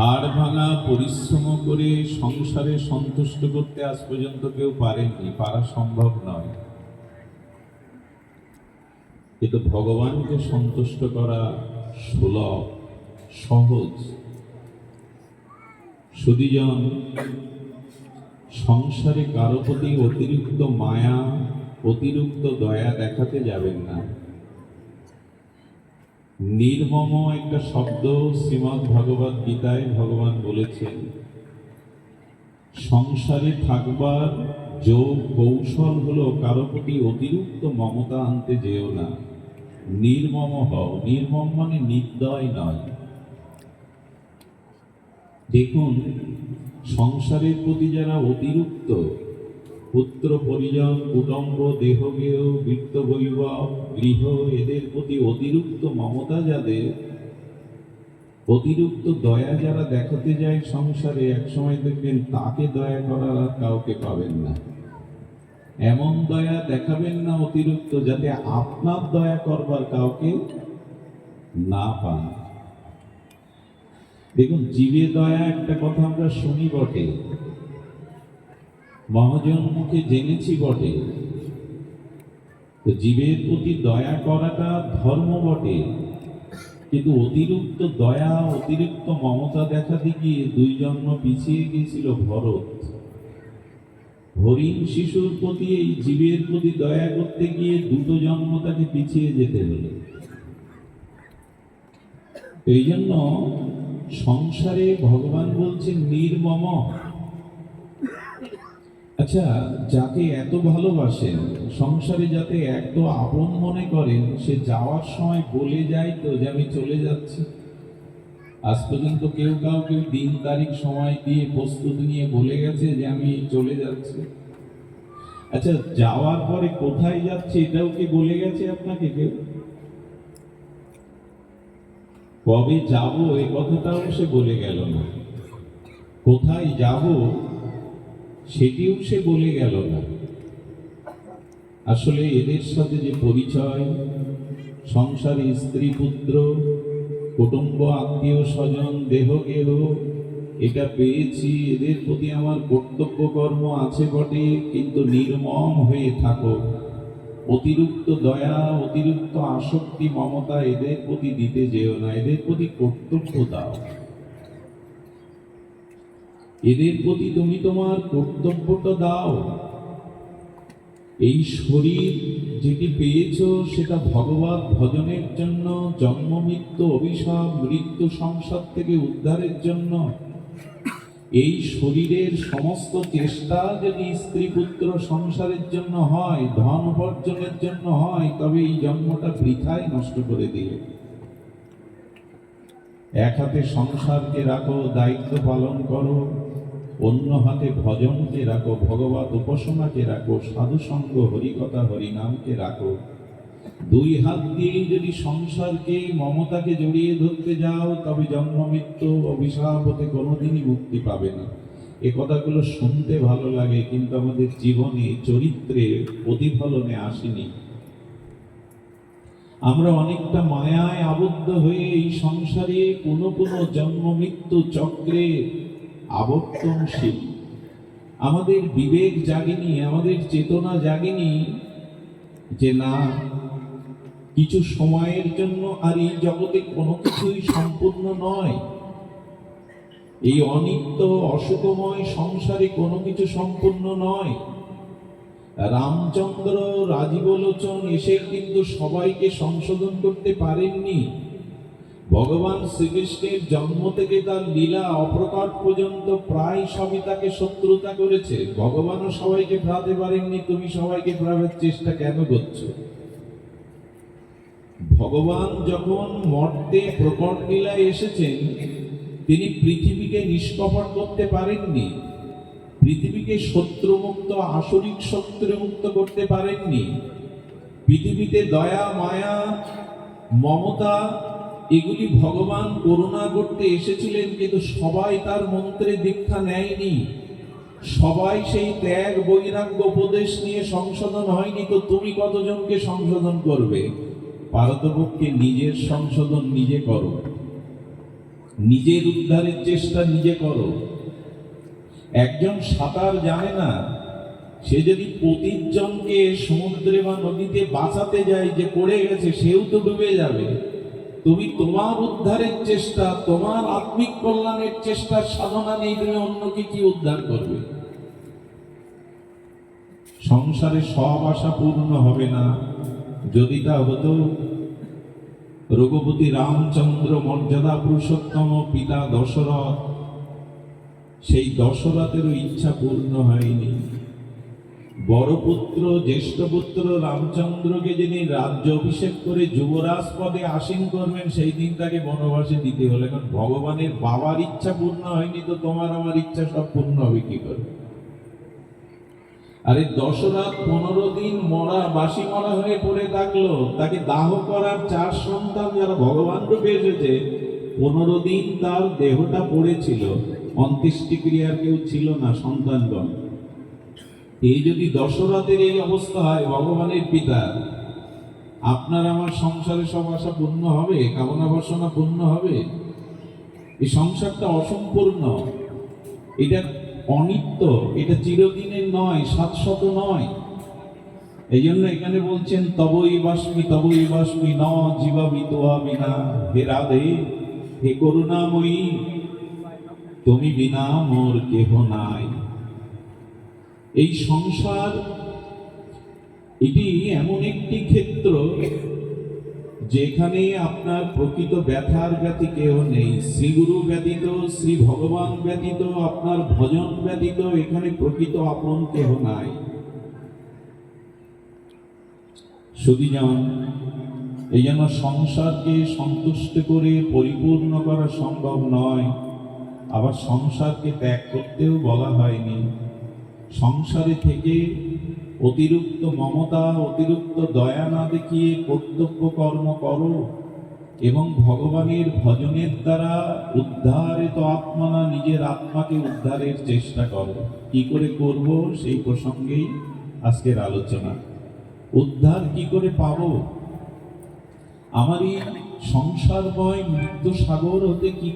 হাড় ভাঙা পরিশ্রম করে সংসারে সন্তুষ্ট করতে আজ পর্যন্ত কেউ পারেননি, পারা সম্ভব নয়। কিন্তু ভগবানকে সন্তুষ্ট করা সুলভ, সহজ। সুদীজন, সংসারে কারও প্রতি অতিরিক্ত মায়া, অতিরিক্ত দয়া দেখাতে যাবেন না। নির্মম একটা শব্দ শ্রীমৎ ভগবত গীতায় ভগবান বলেছেন, সংসারে থাকবার যোগ কৌশল হলো কারও প্রতি অতিরিক্ত মমতা আনতে যেও না। নির্মম হও। নির্মম মানে নির্দয় নয়। দেখুন, সংসারের প্রতি যারা অতিরিক্ত পুত্র পরিজন কুটুম্ব দেহগেয় বৃত্ত বৈভব গৃহ এদের প্রতি অতিরিক্ত মমতা যাদের অতিরিক্ত দয়া যারা দেখাতে যায় সংসারে একসময় দেখবেন তাকে দয়া করার আর কাউকে পাবেন না। এমন দয়া দেখাবেন না অতিরিক্ত যাতে আপনার দয়া করবার কাউকে না পান। দেখুন, জীবে দয়া একটা কথা আমরা শুনি বটে। মহাজন মুখে জেনেছি বটে। তো জীবের প্রতি দয়া করাটা ধর্ম বটে। কিন্তু অতিরিক্ত দয়া, অতিরিক্ত মমতা দেখাতে গিয়ে দুই জন্ম পিছিয়ে গিয়েছিল ভরত। হরিণ শিশুর প্রতি এই জীবের প্রতি দয়া করতে গিয়ে দুটো জন্ম তাকে পিছিয়ে যেতে হলো। এই জন্য সংসারে ভগবান বলছেন, নির্মম। আচ্ছা যাকে এত ভালোবাসেন, সংসারে যাতে এত আপন মনে করেন, সে যাওয়ার সময় বলে যায় তো যে আমি চলে যাচ্ছি। আজ পর্যন্ত কেউ কাউকে দিন তারিখ সময় দিয়ে প্রস্তুতি নিয়ে বলে গেছে যে আমি চলে যাচ্ছি। আচ্ছা যাওয়ার পরে কোথায় যাচ্ছে এটাও কি বলে গেছে আপনাকে কেউ? কবে যাব এই কথাটাও সে বলে গেল না। কোথায় যাব সেটিও সে বলে গেল না। আসলে এদের সাথে যে পরিচয়, সংসারে স্ত্রী পুত্র, কুটুম্ব আত্মীয় স্বজন, দেহ গেহ এটা পেয়েছি, এদের প্রতি আমার কর্তব্য কর্ম আছে বটে, কিন্তু নির্মম হয়ে থাকো। অতিরিক্ত দয়া, অতিরিক্ত আসক্তি, মমতা এদের প্রতি দিতে যেও না, এদের প্রতি কর্তব্য দাও। এদের প্রতি তুমি তোমার কর্তব্যটা দাও। এই শরীর যেটি পেয়েছ, সেটা ভগবত ভজনের জন্য, জন্ম, মৃত্যু, অভিশাপ, মৃত্যু সংসার থেকে উদ্ধারের জন্য। এই শরীরের সমস্ত চেষ্টা যদি স্ত্রী পুত্র সংসারের জন্য হয়, ধন উপার্জনের জন্য হয়, তবে এই জন্মটা বৃথায় নষ্ট করে দিয়ে এক হাতে সংসারকে রাখো, দায়িত্ব পালন করো অন্য হাতে ভজনকে রাখো, ভগবত উপাসনাকে রাখো, সাধু সঙ্গ, হরিকথা, হরিনামকে রাখো। দুই হাত দিয়ে যদি সংসারকে, মমতাকে জড়িয়ে ধরতে যাও, তবে জন্ম, মৃত্যু অভিশাপ হতে কোনোদিনই মুক্তি পাবে না। এ কথাগুলো শুনতে ভালো লাগে, কিন্তু আমাদের জীবনে চরিত্রে প্রতিফলনে আসেনি। আমরা অনেকটা মায়ায় আবদ্ধ হয়ে এই সংসারে কোনো কোনো জন্ম, মৃত্যু চক্রে আবর্তনশীল আমাদের বিবেক জাগেনি, আমাদের চেতনা জাগেনি যে না, কিছু সময়ের জন্য আর এই জগতে কোনো কিছুই সম্পূর্ণ নয়। এই অনিত্য, অসুখময় সংসারে কোনো কিছু সম্পূর্ণ নয়। রামচন্দ্র রাজীবলোচন এসে কিন্তু সবাইকে সংশোধন করতে পারেননি। ভগবান শ্রীকৃষ্ণের জন্ম থেকে তার লীলা অপ্রকাট পর্যন্ত প্রায় সবই তাকে শত্রুতা করেছে। ভগবানও সবাইকে ভ্রাতে পারেননি, তুমি সবাইকে ভ্রাবের চেষ্টা কেন করছ? ভগবান যখন মর্তে প্রকট লীলায় এসেছেন, তিনি পৃথিবীকে নিষ্কপট করতে পারেননি, পৃথিবীকে শত্রুমুক্ত, আসরিক শত্রুমুক্ত করতে পারেননি। পৃথিবীতে দয়া, মায়া, মমতা এগুলি ভগবান করুণা করতে এসেছিলেন, কিন্তু সবাই তার মন্ত্রে দীক্ষা নেয়নি। সবাই সেই ত্যাগ, বৈরাগ্য উপদেশ নিয়ে সংশোধন হয়নি, তো তুমি কতজনকে সংশোধন করবে? পারতপক্ষে নিজের সংশোধন নিজে করো। নিজের উদ্ধারের চেষ্টা নিজে করো। একজন সাঁতার জানে না, সে যদি প্রতিজনকে সমুদ্রে বা নদীতে বাঁচাতে যায় যে পড়ে গেছে, সেও তো ডুবে যাবে। তুমি তোমার উদ্ধারের চেষ্টা, তোমার আত্মিক কল্যাণের চেষ্টার সাধনা নেই তুমি অন্যকে কি উদ্ধার করবে? সংসারে সব আশা পূর্ণ হবে না। যদি তা হতো, রঘুপতি রামচন্দ্র মর্যাদা পুরুষোত্তম পিতা দশরথ, সেই দশরথেরও ইচ্ছা পূর্ণ হয়নি। বড় পুত্র জ্যেষ্ঠ পুত্র রামচন্দ্রকে যিনি রাজ্য অভিষেক করে যুবরাজ পদে আসীন করবেন, সেই দিন তাকে বনবাসে দিতে হলো। এখন ভগবানের বাবার ইচ্ছা পূর্ণ হয়নি, তো তোমার আমার ইচ্ছা সব পূর্ণ হবে কি করে? আরে দশরথ পনেরো দিন মরা বাসি মরা হয়ে পড়ে থাকল, তাকে দাহ করার চার সন্তান যারা ভগবান রূপে এসেছে, পনেরো দিন তার দেহটা পড়েছিল। অন্ত্যেষ্টিক্রিয়ার কেউ ছিল না সন্তানগণ। এই যদি দশরথের এই অবস্থা হয়, ভগবানের পিতা, আপনার আমার সংসারে সব আশা পূর্ণ হবে? কামনা বাসনা পূর্ণ হবে? এই সংসারটা অসম্পূর্ণ। এটা অনিত্য, এটা চিরদিনের নয় শাশ্বত নয়। এই জন্য এখানে বলছেন, তবই বাসমি তবই বাসমি ন জীবাবি তোয়া বিনা হে রাধে, হে করুণাময়ী, তুমি বিনা মোর কেহ নাই। এই সংসার, এটি এমন একটি ক্ষেত্র যেখানে আপনার প্রকৃত ব্যথার ব্যতি কেউ নেই। শ্রীগুরু ব্যতীত, শ্রী ভগবান ব্যতীত, আপনার ভজন ব্যতীত, এখানে প্রকৃত আপন কেহ নাই। সুদীজন এই জন্য সংসারকে সন্তুষ্ট করে, পরিপূর্ণ করা সম্ভব নয়। আবার সংসারকে ত্যাগ করতেও বলা হয়নি। সংসারে থেকে অতিরিক্ত মমতা, অতিরিক্ত দয়া না দেখিয়ে কর্তব্য কর্ম করো এবং ভগবানের ভজনের দ্বারা উদ্ধারিত আত্মনা নিজের আত্মাকে উদ্ধারের চেষ্টা করো। কি করে করব সেই প্রসঙ্গেই আজকের আলোচনা। উদ্ধার কি করে পাব? আমার এই সংসারময় মৃত্যু সাগর হতে কি